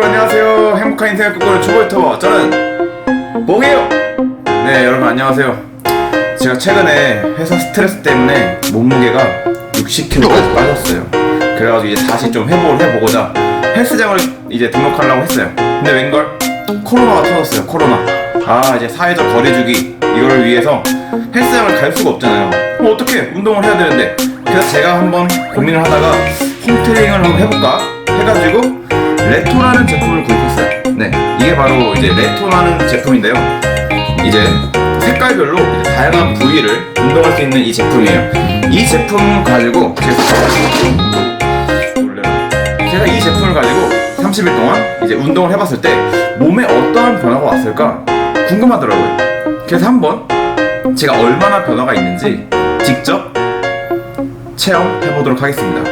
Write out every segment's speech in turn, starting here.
네 여러분 안녕하세요. 행복한 인생을 꿈꾸는 초보 유튜버 저는 몽이에요. 네 여러분 안녕하세요. 제가 최근에 회사 스트레스 때문에 몸무게가 60kg까지 빠졌어요. 그래가지고 이제 다시 좀 회복을 해보고자 헬스장을 이제 등록하려고 했어요. 근데 웬걸? 코로나가 터졌어요 코로나. 아 이제 사회적 거리두기 이거를 위해서 헬스장을 갈 수가 없잖아요. 그럼 어떻게 운동을 해야 되는데? 그래서 제가 한번 고민을 하다가 홈트레이닝을 한번 해볼까 해가지고 레토라는 제품을 구입했어요. 네, 이게 바로 이제 레토라는 제품인데요. 이제 색깔별로 이제 다양한 부위를 운동할 수 있는 이 제품이에요. 이 제품 가지고 제가 제가 이 제품을 가지고 30일 동안 이제 운동을 해봤을 때 몸에 어떠한 변화가 왔을까 궁금하더라고요. 그래서 한번 제가 얼마나 변화가 있는지 직접 체험해 보도록 하겠습니다.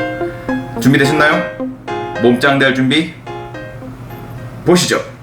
준비되셨나요? 몸짱 될 준비 보시죠.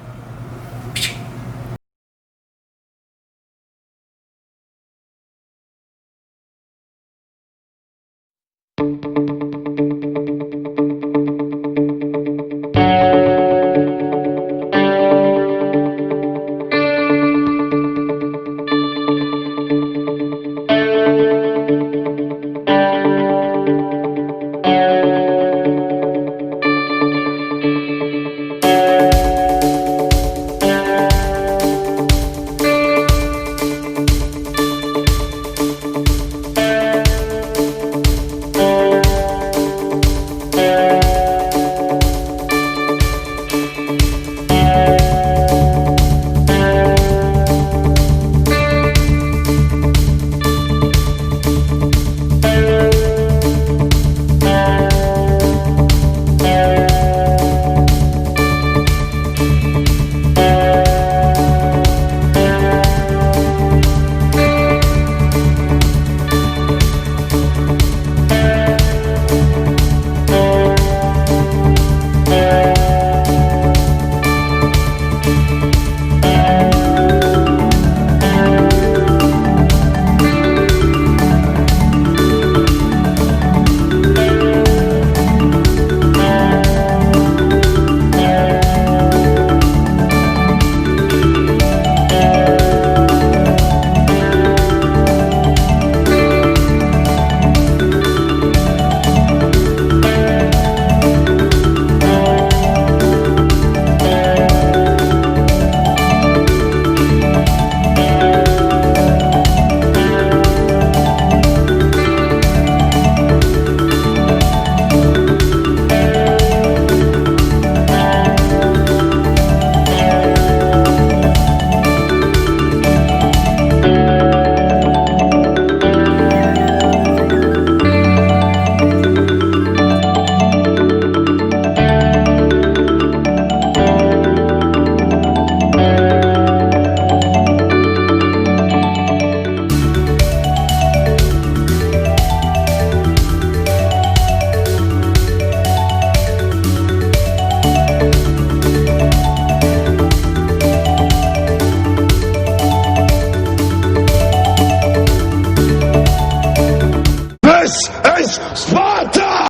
Sparta!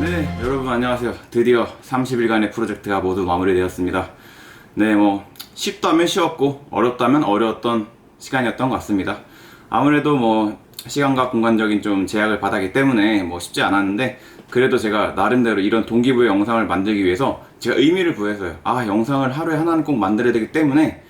네, 여러분 안녕하세요. 드디어 30일간의 프로젝트가 모두 마무리되었습니다. 네, 뭐 쉽다면 쉬웠고 어렵다면 어려웠던 시간이었던 것 같습니다. 아무래도 뭐 시간과 공간적인 좀 제약을 받았기 때문에 뭐 쉽지 않았는데 그래도 제가 나름대로 이런 동기부여 영상을 만들기 위해서 제가 의미를 부여했어요. 아, 영상을 하루에 하나는 꼭 만들어야 되기 때문에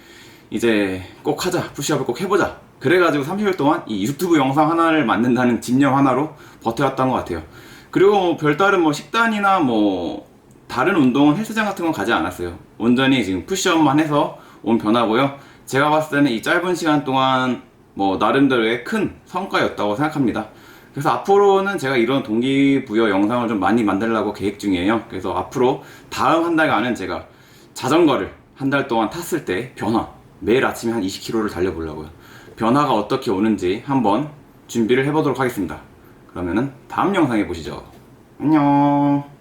이제 꼭 하자. 푸시업을 꼭 해보자. 그래가지고 30일 동안 이 유튜브 영상 하나를 만든다는 집념 하나로 버텨왔던 것 같아요. 그리고 뭐 별다른 뭐 식단이나 뭐 다른 운동은 헬스장 같은 건 가지 않았어요. 온전히 지금 푸시업만 해서 온 변화고요. 제가 봤을 때는 이 짧은 시간 동안 뭐 나름대로의 큰 성과였다고 생각합니다. 그래서 앞으로는 제가 이런 동기부여 영상을 좀 많이 만들려고 계획 중이에요. 그래서 앞으로 다음 한 달간은 제가 자전거를 한 달 동안 탔을 때 변화 매일 아침에 한 20km를 달려보려고요. 변화가 어떻게 오는지 한번 준비를 해보도록 하겠습니다. 그러면은 다음 영상에 보시죠. 안녕.